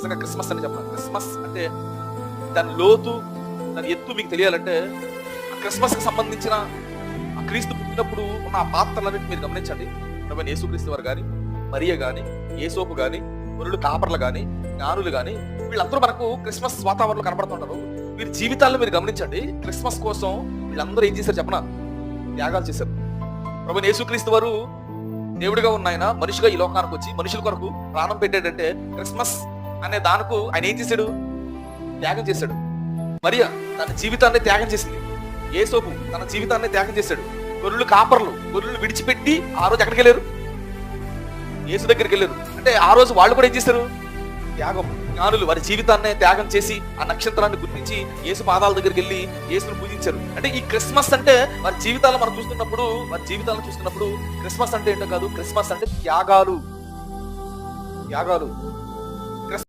నిజంగా క్రిస్మస్ అని చెప్పాలి. క్రిస్మస్ అంటే దాని లోతు దాని ఎత్తు మీకు తెలియాలంటే ఆ క్రిస్మస్ సంబంధించిన ఆ క్రీస్తు పుట్టినప్పుడు ఉన్న ఆ పాత్రలన్నింటి మీరు గమనించండి. ప్రభు యేసుక్రీస్తు వారు కానీ మరియ కానీ ఏసోపు కానీ మురులు కాపర్లు కానీ జ్ఞానులు కానీ వీళ్ళందరూ మనకు క్రిస్మస్ వాతావరణంలో కనబడుతుంటారు. వీరి జీవితాల్లో మీరు గమనించండి. క్రిస్మస్ కోసం వీళ్ళందరూ ఏం చేశారు చెప్పనా? త్యాగాలు చేశారు. ప్రభు యేసుక్రీస్తు వారు దేవుడిగా ఉన్న ఆయన మనిషిగా ఈ లోకానికి వచ్చి మనుషుల కొరకు ప్రాణం పెట్టాడంటే క్రిస్మస్ అనే దానికి ఆయన ఏం చేశాడు? త్యాగం చేశాడు. మరియా తన జీవితాన్ని త్యాగం చేసింది. ఏసోపు తన జీవితాన్ని త్యాగం చేశాడు. గొర్రెలు కాపర్లు గొర్రెలు విడిచిపెట్టి ఆ రోజు ఎక్కడికి వెళ్ళారు? యేసు దగ్గరికి వెళ్ళారు. అంటే ఆ రోజు వాళ్ళు కూడా ఏం చేశారు? త్యాగం. జ్ఞానులు వారి జీవితాన్ని త్యాగం చేసి ఆ నక్షత్రాన్ని గుర్తించి యేసు పాదాల దగ్గరికి వెళ్ళి యేసును పూజించారు. అంటే ఈ క్రిస్మస్ అంటే వారి జీవితాలను మనం చూస్తున్నప్పుడు వారి జీవితాలను చూస్తున్నప్పుడు క్రిస్మస్ అంటే ఏంటో కాదు క్రిస్మస్ అంటే త్యాగాలు. త్యాగాలు.